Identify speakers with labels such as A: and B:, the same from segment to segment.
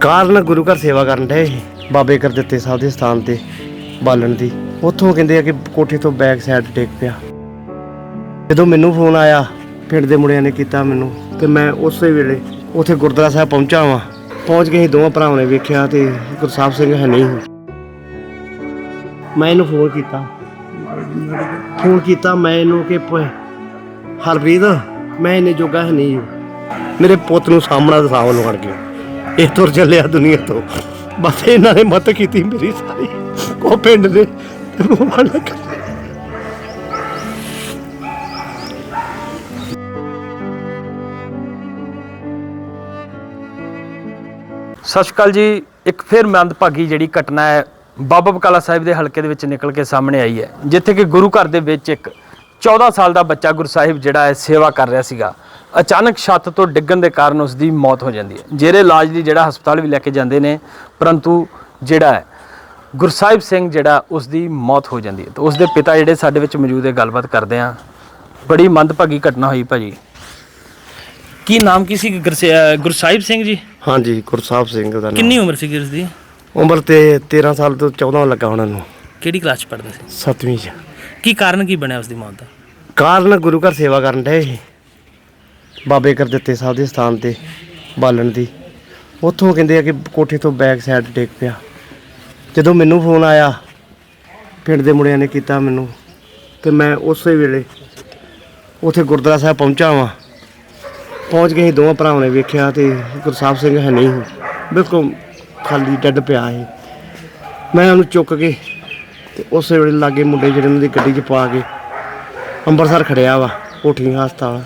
A: ਕਾਰਨ ਗੁਰੂ ਘਰ ਸੇਵਾ ਕਰਨ ਦੇ ਬਾਬੇ ਕਰ ਦਿੱਤੇ ਸਾਹਿਬ ਦੇ ਸਥਾਨ ਤੇ ਬਾਲਣ ਦੀ। ਉੱਥੋਂ ਕਹਿੰਦੇ ਆ ਕਿ ਕੋਠੇ ਤੋਂ ਬੈਕ ਸਾਈਡ ਟੇਕ ਪਿਆ। ਜਦੋਂ ਮੈਨੂੰ ਫੋਨ ਆਇਆ, ਪਿੰਡ ਦੇ ਮੁੰਡਿਆਂ ਨੇ ਕੀਤਾ ਮੈਨੂੰ, ਤੇ ਮੈਂ ਉਸੇ ਵੇਲੇ ਉੱਥੇ ਗੁਰਦੁਆਰਾ ਸਾਹਿਬ ਪਹੁੰਚਾ ਵਾਂ। ਪਹੁੰਚ ਕੇ ਅਸੀਂ ਦੋਵਾਂ ਭਰਾਵਾਂ ਨੇ ਵੇਖਿਆ ਤੇ ਗੁਰਸਾਹਿਬ ਸਿੰਘ ਹੈ ਨਹੀਂ। ਮੈਂ ਇਹਨੂੰ ਫੋਨ ਕੀਤਾ। ਫੋਨ ਕੀਤਾ, ਮੈਂ ਇਹਨੂੰ ਕਿ ਹਰਪ੍ਰੀਤ, ਮੈਂ ਇਹਨੇ ਜੋਗਾ ਹੈ ਨਹੀਂ। ਮੇਰੇ ਪੁੱਤ ਨੂੰ ਸਾਹਮਣਾ ਦਿਖਾਉਣ ਨੂੰ ਗਿਆ। ਇਹ ਤੁਰ ਚੱਲਿਆ ਦੁਨੀਆ ਤੋਂ। ਬਸ ਇਹਨਾਂ ਨੇ ਮਤ ਕੀਤੀ ਮੇਰੀ ਸਾਰੀ। ਉਹ ਪਿੰਡ ਦੇ ਰੋਣ ਲੱਗਾ
B: ਸਤਿ ਸ਼੍ਰੀ ਅਕਾਲ ਜੀ। ਇੱਕ ਫਿਰ ਮੰਦਭਾਗੀ ਜਿਹੜੀ ਘਟਨਾ ਹੈ, ਬਾਬਾ ਬਕਾਲਾ ਸਾਹਿਬ ਦੇ ਹਲਕੇ ਦੇ ਵਿੱਚ ਨਿਕਲ ਕੇ ਸਾਹਮਣੇ ਆਈ ਹੈ, ਜਿੱਥੇ ਕਿ ਗੁਰੂ ਘਰ ਦੇ ਵਿੱਚ ਇੱਕ 14 ਸਾਲ ਦਾ ਬੱਚਾ ਗੁਰਸਾਹਿਬ ਜਿਹੜਾ ਹੈ ਸੇਵਾ ਕਰ ਰਿਹਾ ਸੀਗਾ ਅਚਾਨਕ ਛੱਤ ਤੋਂ ਡਿੱਗਣ ਦੇ ਕਾਰਨ ਉਸ ਦੀ ਮੌਤ ਹੋ ਜਾਂਦੀ ਹੈ। ਜਿਹੜੇ ਇਲਾਜ ਲਈ ਜਿਹੜਾ ਹਸਪਤਾਲ ਵੀ ਲੈ ਕੇ ਜਾਂਦੇ ਨੇ ਪਰੰਤੂ ਜਿਹੜਾ ਹੈ ਗੁਰਸਾਹਿਬ ਸਿੰਘ ਜਿਹੜਾ ਉਸ ਦੀ ਮੌਤ ਹੋ ਜਾਂਦੀ ਹੈ। ਤੇ ਉਸ ਦੇ ਪਿਤਾ ਜਿਹੜੇ ਸਾਡੇ ਵਿੱਚ ਮੌਜੂਦ ਹੈ ਗੱਲਬਾਤ ਕਰਦੇ ਆ ਬੜੀ ਮੰਦਭਾਗੀ ਘਟਨਾ ਹੋਈ ਭਾਜੀ। ਕੀ ਨਾਮ ਕੀ ਸੀ ਗੁਰਸੇ- ਗੁਰਸਾਹਿਬ ਸਿੰਘ ਜੀ?
A: ਹਾਂਜੀ ਗੁਰਸਾਹਿਬ ਸਿੰਘ ਦਾ ਨਾਮ।
C: ਕਿੰਨੀ ਉਮਰ ਸੀ ਉਸ ਦੀ
A: ਉਮਰ ਤੇ 13 ਸਾਲ ਤੋਂ 14 ਲੱਗਾ ਉਹਨਾਂ ਨੂੰ।
C: ਕਿਹੜੀ ਕਲਾਸ ਚ ਪੜ੍ਹਦਾ ਸੀ?
A: ਸੱਤਵੀਂ ਚ।
C: ਕੀ ਕਾਰਨ ਕੀ ਬਣਿਆ ਉਸ ਦੀ ਮੌਤ ਦਾ?
A: ਕਾਰਨ ਗੁਰੂ ਘਰ ਸੇਵਾ ਕਰਨ ਡਏ ਸੀ। ਬਾਬੇ ਕਰ ਸਾਹਿਬ ਦੇ ਸਥਾਨ ਤੇ, ਬਾਲਣ ਦੀ। ਉੱਥੋਂ ਕਹਿੰਦੇ ਆ ਕਿ ਕੋਠੇ ਤੋਂ ਬੈਕ ਸਾਈਡ ਡਿੱਗ ਪਿਆ। ਜਦੋਂ ਮੈਨੂੰ ਫੋਨ ਆਇਆ, ਪਿੰਡ ਦੇ ਮੁੰਡਿਆਂ ਨੇ ਕੀਤਾ ਮੈਨੂੰ ਤੇ ਮੈਂ ਉਸੇ ਵੇਲੇ ਉੱਥੇ ਗੁਰਦੁਆਰਾ ਸਾਹਿਬ ਪਹੁੰਚਾ ਵਾਂ। ਪਹੁੰਚ ਕੇ ਅਸੀਂ ਦੋਵਾਂ ਭਰਾਵਾਂ ਨੇ ਵੇਖਿਆ ਤੇ ਗੁਰਸਾਹਿਬ ਸਿੰਘ ਹੈ ਨਹੀਂ ਸੀ। ਬਿਲਕੁਲ ਖਾਲੀ ਡੱਡ ਪਿਆ ਸੀ। ਮੈਂ ਉਹਨੂੰ ਚੁੱਕ ਕੇ ਤੇ ਉਸੇ ਵੇਲੇ ਲਾਗੇ ਮੁੰਡੇ ਜਿਹੜੇ ਉਹਨਾਂ ਦੀ ਗੱਡੀ 'ਚ ਪਾ ਕੇ ਅੰਮ੍ਰਿਤਸਰ ਖੜਿਆ ਵਾ ਕੋਠੀ ਹਸਪਤਾਲ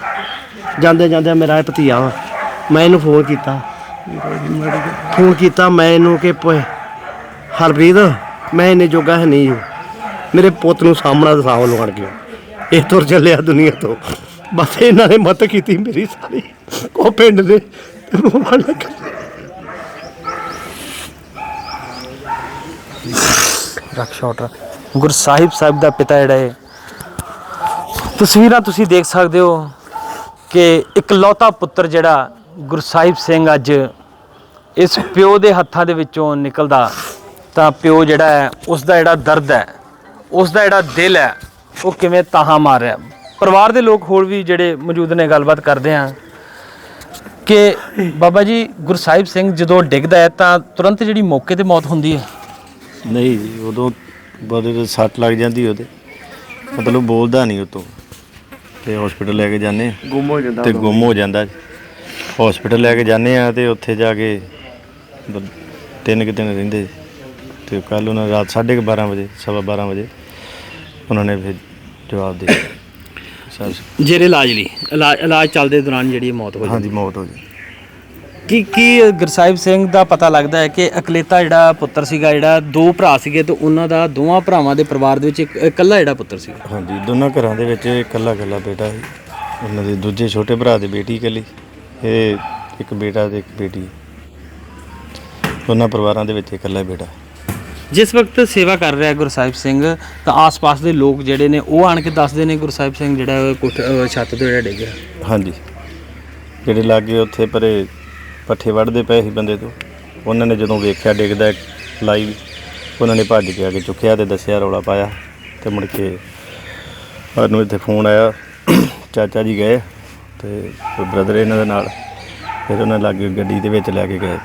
A: ਜਾਂਦੇ ਜਾਂਦੇ ਮੇਰਾ ਇਹ ਭਤੀਆ ਵਾ, ਮੈਂ ਇਹਨੂੰ ਫੋਨ ਕੀਤਾ। ਫੋਨ ਕੀਤਾ, ਮੈਂ ਇਹਨੂੰ ਕਿ ਹਰਪ੍ਰੀਤ, ਮੈਂ ਇਹਨੇ ਜੋਗਾ ਹੈ ਨਹੀਂ। ਮੇਰੇ ਪੁੱਤ ਨੂੰ ਸਾਹਮਣਾ ਦਿਖਾਉਣ ਨੂੰ ਅੜ ਗਿਆ। ਇਹ ਤੁਰ ਚੱਲਿਆ ਦੁਨੀਆ ਤੋਂ। ਬਸ ਇਹਨਾਂ ਨੇ ਮਤ ਕੀਤੀ ਮੇਰੀ ਸਾਰੀ। ਉਹ ਪਿੰਡ ਦੇ ਰੋਣ ਲੱਗਾ
B: ਰੱਖ ਸ਼ਾਟ ਗੁਰਸਾਹਿਬ ਸਾਹਿਬ ਦਾ ਪਿਤਾ ਜਿਹੜਾ ਹੈ ਤਸਵੀਰਾਂ ਤੁਸੀਂ ਦੇਖ ਸਕਦੇ ਹੋ ਕਿ ਇਕਲੌਤਾ ਪੁੱਤਰ ਜਿਹੜਾ ਗੁਰਸਾਹਿਬ ਸਿੰਘ ਅੱਜ ਇਸ ਪਿਓ ਦੇ ਹੱਥਾਂ ਦੇ ਵਿੱਚੋਂ ਨਿਕਲਦਾ। ਤਾਂ ਪਿਓ ਜਿਹੜਾ ਹੈ ਉਸ ਦਾ ਜਿਹੜਾ ਦਰਦ ਹੈ ਉਸ ਦਾ ਜਿਹੜਾ ਦਿਲ ਹੈ, ਉਹ ਕਿਵੇਂ ਤਾਹਾਂ ਮਾਰ ਰਿਹਾ। ਪਰਿਵਾਰ ਦੇ ਲੋਕ ਹੋਰ ਵੀ ਜਿਹੜੇ ਮੌਜੂਦ ਨੇ, ਗੱਲਬਾਤ ਕਰਦੇ ਆ ਕਿ ਬਾਬਾ ਜੀ ਗੁਰਸਾਹਿਬ ਸਿੰਘ ਜਦੋਂ ਡਿੱਗਦਾ ਹੈ ਤਾਂ ਤੁਰੰਤ ਜਿਹੜੀ ਮੌਕੇ ਤੇ ਮੌਤ ਹੁੰਦੀ ਹੈ।
D: ਨਹੀਂ ਜੀ ਉਦੋਂ ਬੜੇ ਦੇ ਸੱਟ ਲੱਗ ਜਾਂਦੀ ਉਹਦੇ। ਮਤਲਬ ਬੋਲਦਾ ਨਹੀਂ ਉਤੋਂ ਤੇ। ਹਸਪੀਟਲ ਲੈ ਕੇ ਜਾਂਦੇ ਆ
A: ਗੁੰਮ ਹੋ ਜਾਂਦਾ
D: ਤੇ ਗੁੰਮ ਹੋ ਜਾਂਦਾ ਹਸਪੀਟਲ ਲੈ ਕੇ ਜਾਂਦੇ ਆ ਤੇ ਉੱਥੇ ਜਾ ਕੇ ਬ- ਤਿੰਨ ਕੁ ਦਿਨ ਰਹਿੰਦੇ। ਤੇ ਕੱਲ ਉਹਨਾਂ ਰਾਤ 12:30 ਵਜੇ ਸਵਾ 12 ਵਜੇ ਉਹਨਾਂ ਨੇ ਫਿਰ ਜਵਾਬ ਦੇ ਦਿੱਤਾ। ਸਰ
C: ਜਿਹੜੇ ਇਲਾਜ ਲਈ ਇਲਾਜ ਇਲਾਜ ਚੱਲਦੇ ਦੌਰਾਨ ਜਿਹੜੀ ਇਹ ਮੌਤ ਹੋ
D: ਹਾਂਜੀ ਮੌਤ ਹੋ ਗਈ
B: ਕੀ ਕੀ ਗੁਰਸਾਹਿਬ ਸਿੰਘ ਦਾ ਪਤਾ ਲੱਗਦਾ ਹੈ ਕਿ ਅਕਲੇਤਾ ਜਿਹੜਾ ਪੁੱਤਰ ਸੀਗਾ ਜਿਹੜਾ ਦੋ ਭਰਾ ਸੀਗੇ ਤੇ ਉਹਨਾਂ ਦਾ ਦੋਵਾਂ ਭਰਾਵਾਂ ਦੇ ਪਰਿਵਾਰ ਦੇ ਵਿੱਚ ਇੱਕ ਇਕੱਲਾ ਜਿਹੜਾ ਪੁੱਤਰ ਸੀਗਾ?
D: ਹਾਂਜੀ ਦੋਨਾਂ ਘਰਾਂ ਦੇ ਵਿੱਚ ਇਕੱਲਾ ਇਕੱਲਾ ਬੇਟਾ ਸੀ। ਉਹਨਾਂ ਦੇ ਦੂਜੇ ਛੋਟੇ ਭਰਾ ਦੇ ਬੇਟੀ ਇਕੱਲੀ ਇਹ ਇੱਕ ਬੇਟਾ ਤੇ ਇੱਕ ਬੇਟੀ। ਦੋਨਾਂ ਪਰਿਵਾਰਾਂ ਦੇ ਵਿੱਚ ਇਕੱਲਾ ਹੀ ਬੇਟਾ।
B: ਜਿਸ ਵਕਤ ਸੇਵਾ ਕਰ ਰਿਹਾ ਗੁਰਸਾਹਿਬ ਸਿੰਘ ਤਾਂ ਆਸ-ਪਾਸ ਦੇ ਲੋਕ ਜਿਹੜੇ ਨੇ ਉਹ ਆਣ ਕੇ ਦੱਸਦੇ ਨੇ ਗੁਰਸਾਹਿਬ ਸਿੰਘ ਜਿਹੜਾ ਕੋਠ- ਅਹ ਛੱਤ ਤੋਂ ਜਿਹੜਾ ਡਿੱਗਿਆ
D: ਹਾਂਜੀ। ਜਿਹੜੇ ਲਾਗੇ ਉੱਥੇ ਪਰੇ ਪੱਠੇ ਵੱਢਦੇ ਪਏ ਸੀ ਬੰਦੇ ਤੋਂ। ਉਹਨਾਂ ਨੇ ਜਦੋਂ ਵੇਖਿਆ, ਡਿੱਗਦਾ ਲਾਈਵ ਉਹਨਾਂ ਨੇ ਭੱਜ ਕੇ ਆ ਕੇ ਚੁੱਕਿਆ ਤੇ ਦੱਸਿਆ ਰੌਲਾ ਪਾਇਆ ਤੇ ਮੁੜ ਕੇ ਸਾਨੂੰ ਇੱਥੇ ਫੋਨ ਆਇਆ। ਚਾਚਾ ਜੀ ਗਏ ਤੇ ਬ੍ਰਦਰ ਇਹਨਾਂ ਦੇ ਨਾਲ, ਫਿਰ ਉਹਨਾਂ ਲਾਗੇ ਗੱਡੀ ਦੇ ਵਿੱਚ ਲੈ ਕੇ ਗਏ।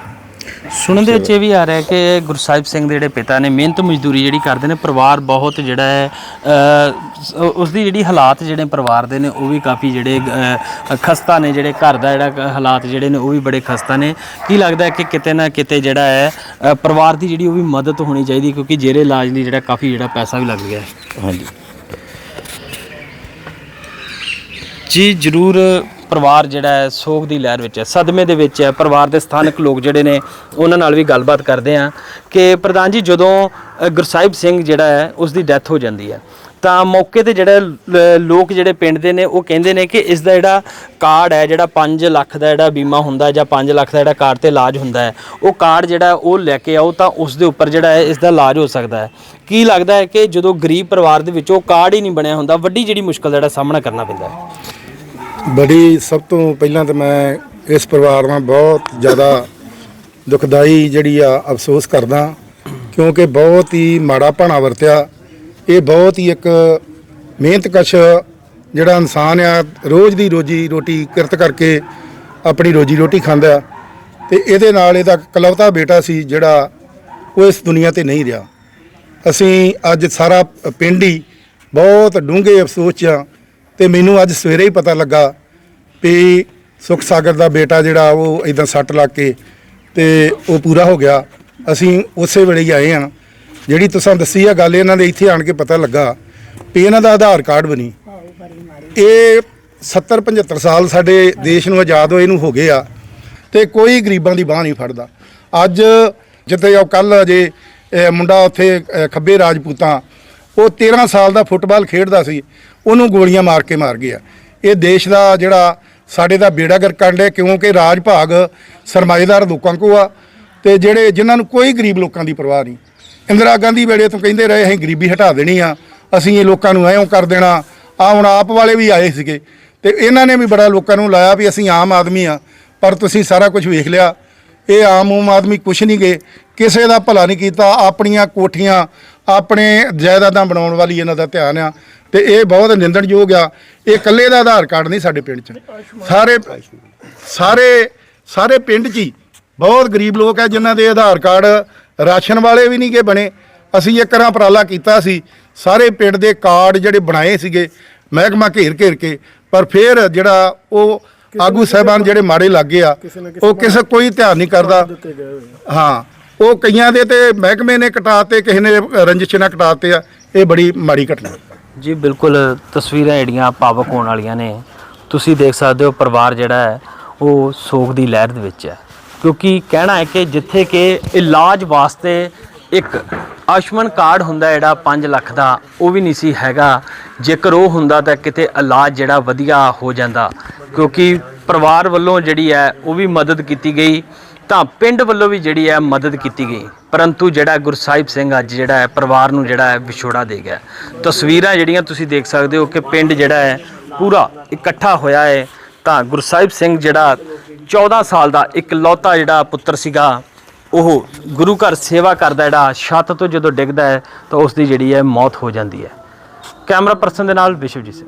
B: ਸੁਣਨ ਦੇ ਵਿੱਚ ਇਹ ਵੀ ਆ ਰਿਹਾ ਕਿ ਗੁਰਸਾਹਿਬ ਸਿੰਘ ਦੇ ਜਿਹੜੇ ਪਿਤਾ ਨੇ ਮਿਹਨਤ ਮਜ਼ਦੂਰੀ ਜਿਹੜੀ ਕਰਦੇ ਨੇ ਪਰਿਵਾਰ ਬਹੁਤ ਜਿਹੜਾ ਹੈ ਅਹ, ਉਸ ਦੀ ਜਿਹੜੀ ਹਾਲਾਤ ਜਿਹੜੇ ਪਰਿਵਾਰ ਦੇ ਨੇ ਉਹ ਵੀ ਕਾਫੀ ਜਿਹੜੇ ਖਸਤਾ ਨੇ ਜਿਹੜੇ ਘਰ ਦਾ ਜਿਹੜਾ ਹਾਲਾਤ ਜਿਹੜੇ ਨੇ ਉਹ ਵੀ ਬੜੇ ਖਸਤਾ ਨੇ। ਕੀ ਲੱਗਦਾ ਹੈ ਕਿ ਕਿਤੇ ਨਾ ਕਿਤੇ ਜਿਹੜਾ ਹੈ ਪਰਿਵਾਰ ਦੀ ਜਿਹੜੀ ਉਹ ਵੀ ਮਦਦ ਹੋਣੀ ਚਾਹੀਦੀ ਕਿਉਂਕਿ ਜੇਰੇ ਇਲਾਜ ਲਈ ਜਿਹੜਾ ਕਾਫੀ ਜਿਹੜਾ ਪੈਸਾ ਵੀ ਲੱਗ ਗਿਆ ਹੈ।
D: ਹਾਂਜੀ।
B: ਜੀ ਜ਼ਰੂਰ ਪਰਿਵਾਰ ਜਿਹੜਾ ਹੈ ਸੋਗ ਦੀ ਲਹਿਰ ਵਿੱਚ ਹੈ ਸਦਮੇ ਦੇ ਵਿੱਚ ਹੈ ਪਰਿਵਾਰ ਦੇ ਸਥਾਨਕ ਲੋਕ ਜਿਹੜੇ ਨੇ ਉਹਨਾਂ ਨਾਲ ਵੀ ਗੱਲਬਾਤ ਕਰਦੇ ਆ ਕਿ ਪ੍ਰਧਾਨ ਜੀ ਜਦੋਂ ਅ, ਗੁਰਸਾਹਿਬ ਸਿੰਘ ਜਿਹੜਾ ਹੈ ਉਸ ਦੀ ਡੈਥ ਹੋ ਜਾਂਦੀ ਹੈ ਤਾਂ ਮੌਕੇ ਤੇ ਜਿਹੜੇ ਲ- ਲੋਕ ਜਿਹੜੇ ਪਿੰਡ ਦੇ ਨੇ ਉਹ ਕਹਿੰਦੇ ਨੇ ਕਿ ਇਸ ਦਾ ਜਿਹੜਾ ਕਾਰਡ ਹੈ ਜਿਹੜਾ 5 ਲੱਖ ਦਾ ਜਿਹੜਾ ਬੀਮਾ ਹੁੰਦਾ ਜਾਂ 5 ਲੱਖ ਦਾ ਜਿਹੜਾ ਕਾਰਡ ਤੇ ਇਲਾਜ ਹੁੰਦਾ ਹੈ ਉਹ ਕਾਰਡ ਜਿਹੜਾ ਉਹ ਲੈ ਕੇ ਆਓ ਤਾਂ ਉਸ ਦੇ ਉੱਪਰ ਜਿਹੜਾ ਹੈ ਇਸ ਦਾ ਇਲਾਜ ਹੋ ਸਕਦਾ ਹੈ। ਕੀ ਲੱਗਦਾ ਹੈ ਕਿ ਜਦੋਂ ਗਰੀਬ ਪਰਿਵਾਰ ਦੇ ਵਿੱਚ ਉਹ ਕਾਰਡ ਹੀ ਨਹੀਂ ਬਣਿਆ ਹੁੰਦਾ ਵੱਡੀ ਜਿਹੜੀ ਮੁਸ਼ਕਲ ਦਾ ਜਿਹੜਾ ਸਾਹਮਣਾ ਕਰਨਾ ਪੈਂਦਾ ਹੈ?
E: ਬੜੀ ਸਭ ਤੋਂ ਪਹਿਲਾਂ ਤਾਂ ਮੈਂ ਇਸ ਪਰਿਵਾਰ ਨਾਲ ਬਹੁਤ ਜ਼ਿਆਦਾ ਦੁਖਦਾਈ ਜਿਹੜੀ ਆ ਅਫਸੋਸ ਕਰਦਾ, ਕਿਉਂਕਿ ਬਹੁਤ ਹੀ ਮਾੜਾ ਭਾਣਾ ਵਰਤਿਆ। ਇਹ ਬਹੁਤ ਹੀ ਇੱਕ ਮਿਹਨਤਕਸ਼ ਜਿਹੜਾ ਇਨਸਾਨ ਆ, ਰੋਜ਼ ਦੀ ਰੋਜੀ ਰੋਟੀ ਕਿਰਤ ਕਰਕੇ ਆਪਣੀ ਰੋਜੀ ਰੋਟੀ ਖਾਂਦਾ। ਤੇ ਇਹਦੇ ਨਾਲ ਇਹਦਾ ਕਲਵਤਾ ਬੇਟਾ ਸੀ ਜਿਹੜਾ ਉਹ ਇਸ ਦੁਨੀਆ ਤੇ ਨਹੀਂ ਰਿਹਾ। ਅਸੀਂ ਅੱਜ ਸਾਰਾ ਪਿੰਡ ਹੀ ਬਹੁਤ ਡੂੰਘੇ ਅਫਸੋਸ 'ਚ ਆ। ਤੇ ਮੈਨੂੰ ਅੱਜ ਸਵੇਰੇ ਹੀ ਪਤਾ ਲੱਗਾ ਵੀ ਸੁਖ ਸਾਗਰ ਦਾ ਬੇਟਾ ਜਿਹੜਾ ਉਹ ਇਦਾਂ ਸੱਟ ਲੱਗ ਕੇ ਤੇ ਉਹ ਪੂਰਾ ਹੋ ਗਿਆ। ਅਸੀਂ ਉਸੇ ਵੇਲੇ ਹੀ ਆਏ ਹਾਂ। ਜਿਹੜੀ ਤੁਸੀਂ ਦੱਸੀ ਆ ਗੱਲ, ਇਹਨਾਂ ਦੇ ਇੱਥੇ ਆਣ ਕੇ ਪਤਾ ਲੱਗਾ ਵੀ ਇਹਨਾਂ ਦਾ ਆਧਾਰ ਕਾਰਡ ਬਣੀ। ਇਹ 70 75 ਸਾਲ ਸਾਡੇ ਦੇਸ਼ ਨੂੰ ਆਜ਼ਾਦ ਹੋਏ ਨੂੰ ਹੋ ਗਏ ਆ ਤੇ ਕੋਈ ਗਰੀਬਾਂ ਦੀ ਬਾਹ ਨਹੀਂ ਫੜਦਾ। ਅੱਜ ਜਿੱਥੇ ਉਹ ਕੱਲ ਅਜੇ ਮੁੰਡਾ ਉੱਥੇ ਖੱਬੇ ਰਾਜਪੂਤਾਂ ਉਹ 13 ਸਾਲ ਦਾ ਫੁੱਟਬਾਲ ਖੇਡਦਾ ਸੀ, ਉਹਨੂੰ ਗੋਲੀਆਂ ਮਾਰ ਕੇ ਮਾਰ ਗਿਆ। ਇਹ ਦੇਸ਼ ਦਾ ਜਿਹੜਾ ਸਾਡੇ ਦਾ ਬੇੜਾ ਗਰ ਹੈ, ਕਿਉਂਕਿ ਰਾਜ ਭਾਗ ਸਰਮਾਏਦਾਰ ਲੋਕਾਂ ਕੋ ਆ ਤੇ ਜਿਹੜੇ ਜਿਨ੍ਹਾਂ ਨੂੰ ਕੋਈ ਗਰੀਬ ਲੋਕਾਂ ਦੀ ਪਰਵਾਹ ਨਹੀਂ। ਇੰਦਰਾ ਗਾਂਧੀ ਵੇਲੇ ਤੋਂ ਕਹਿੰਦੇ ਰਹੇ, ਅਸੀਂ ਗਰੀਬੀ ਹਟਾ ਦੇਣੀ ਆ, ਅਸੀਂ ਇਹ ਲੋਕਾਂ ਨੂੰ ਐਂ ਕਰ ਦੇਣਾ। ਆ ਹੁਣ ਆਪ ਵਾਲੇ ਵੀ ਆਏ ਸੀਗੇ ਤੇ ਇਹਨਾਂ ਨੇ ਵੀ ਬੜਾ ਲੋਕਾਂ ਨੂੰ ਲਾਇਆ ਵੀ ਅਸੀਂ ਆਮ ਆਦਮੀ ਆ, ਪਰ ਤੁਸੀਂ ਸਾਰਾ ਕੁਝ ਵੇਖ ਲਿਆ। ਇਹ ਆਮ ਉਮ ਆਦਮੀ ਕੁਛ ਨਹੀਂ ਗਏ ਕਿਸੇ ਦਾ ਭਲਾ ਨਹੀਂ ਕੀਤਾ, ਆਪਣੀਆਂ ਕੋਠੀਆਂ ਆਪਣੇ ਜਾਇਦਾਦਾਂ ਬਣਾਉਣ ਵਾਲੀ ਇਹਨਾਂ ਦਾ ਧਿਆਨ ਆ ਤੇ ਇਹ ਬਹੁਤ ਨਿੰਦਣਯੋਗ ਆ। ਇਹ ਇਕੱਲੇ ਦਾ ਆਧਾਰ ਕਾਰਡ ਨਹੀਂ ਸਾਡੇ ਪਿੰਡ 'ਚ। ਸਾਰੇ ਸਾਰੇ ਸਾਰੇ ਪਿੰਡ 'ਚ ਹੀ ਬਹੁਤ ਗਰੀਬ ਲੋਕ ਆ ਜਿਨ੍ਹਾਂ ਦੇ ਆਧਾਰ ਕਾਰਡ ਰਾਸ਼ਨ ਵਾਲੇ ਵੀ ਨਹੀਂ ਗੇ ਬਣੇ। ਅਸੀਂ ਇੱਕ ਰਾਂ ਉਪਰਾਲਾ ਕੀਤਾ ਸੀ। ਸਾਰੇ ਪਿੰਡ ਦੇ ਕਾਰਡ ਜਿਹੜੇ ਬਣਾਏ ਸੀਗੇ ਮਹਿਕਮਾ ਘੇਰ ਘੇਰ ਕੇ ਪਰ ਫਿਰ ਜਿਹੜਾ ਉਹ ਆਗੂ ਸਾਹਿਬਾਨ ਜਿਹੜੇ ਮਾੜੇ ਲੱਗੇ ਆ ਉਹ ਕਿਸੇ ਕੋਈ ਧਿਆਨ ਨਹੀਂ ਕਰਦਾ। ਹਾਂ। ਉਹ ਕਈਆਂ ਦੇ ਤੇ ਮਹਿਕਮੇ ਨੇ ਕਟਾਤੇ, ਕਿਸੇ ਨੇ ਰੰਜਿਸ਼ ਨਾਲ ਕਟਾਤੇ ਆ। ਇਹ ਬੜੀ ਮਾੜੀ ਘਟਨਾ।
B: ਜੀ, ਬਿਲਕੁਲ ਤਸਵੀਰਾਂ ਜਿਹੜੀਆਂ ਭਾਵਕ ਹੋਣ ਵਾਲੀਆਂ ਨੇ। ਤੁਸੀਂ ਦੇਖ ਸਕਦੇ ਹੋ ਪਰਿਵਾਰ ਜਿਹੜਾ ਹੈ, ਉਹ ਸੋਗ ਦੀ ਲਹਿਰ ਦੇ ਵਿੱਚ ਹੈ। ਕਿਉਂਕਿ ਕਹਿਣਾ ਹੈ ਕਿ ਜਿੱਥੇ ਕਿ ਇਲਾਜ ਵਾਸਤੇ ਇੱਕ ਆਯੁਸ਼ਮਾਨ ਕਾਰਡ ਹੁੰਦਾ ਜਿਹੜਾ 5 ਲੱਖ ਦਾ, ਉਹ ਵੀ ਨਹੀਂ ਸੀ ਹੈਗਾ। ਜੇਕਰ ਉਹ ਹੁੰਦਾ ਤਾਂ ਕਿਤੇ ਇਲਾਜ ਜਿਹੜਾ ਵਧੀਆ ਹੋ ਜਾਂਦਾ। ਕਿਉਂਕਿ ਪਰਿਵਾਰ ਵੱਲੋਂ ਜਿਹੜੀ ਹੈ, ਉਹ ਵੀ ਮਦਦ ਕੀਤੀ ਗਈ। ਤਾਂ ਪਿੰਡ ਵੱਲੋਂ ਵੀ ਜਿਹੜੀ ਹੈ ਮਦਦ ਕੀਤੀ ਗਈ। ਪਰੰਤੂ ਜਿਹੜਾ ਗੁਰਸਾਹਿਬ ਸਿੰਘ ਅੱਜ ਜਿਹੜਾ ਹੈ, ਪਰਿਵਾਰ ਨੂੰ ਜਿਹੜਾ ਹੈ ਵਿਛੋੜਾ ਦੇ ਗਿਆ। ਤਸਵੀਰਾਂ ਜਿਹੜੀਆਂ ਤੁਸੀਂ ਦੇਖ ਸਕਦੇ ਹੋ ਕਿ ਪਿੰਡ ਜਿਹੜਾ ਹੈ ਪੂਰਾ ਇਕੱਠਾ ਹੋਇਆ ਹੈ। ਤਾਂ ਗੁਰਸਾਹਿਬ ਸਿੰਘ ਜਿਹੜਾ 14 ਸਾਲ ਦਾ ਇਕਲੌਤਾ ਜਿਹੜਾ ਪੁੱਤਰ ਸੀਗਾ, ਉਹ ਗੁਰੂ ਘਰ ਸੇਵਾ ਕਰਦਾ ਜਿਹੜਾ ਛੱਤ ਤੋਂ ਜਦੋਂ ਡਿੱਗਦਾ ਹੈ, ਤਾਂ ਉਸ ਦੀ ਜਿਹੜੀ ਹੈ ਮੌਤ ਹੋ ਜਾਂਦੀ ਹੈ। ਕੈਮਰਾ ਪਰਸਨ ਦੇ ਨਾਲ ਵਿਸ਼ਵਜੀਤ ਸਿੰਘ।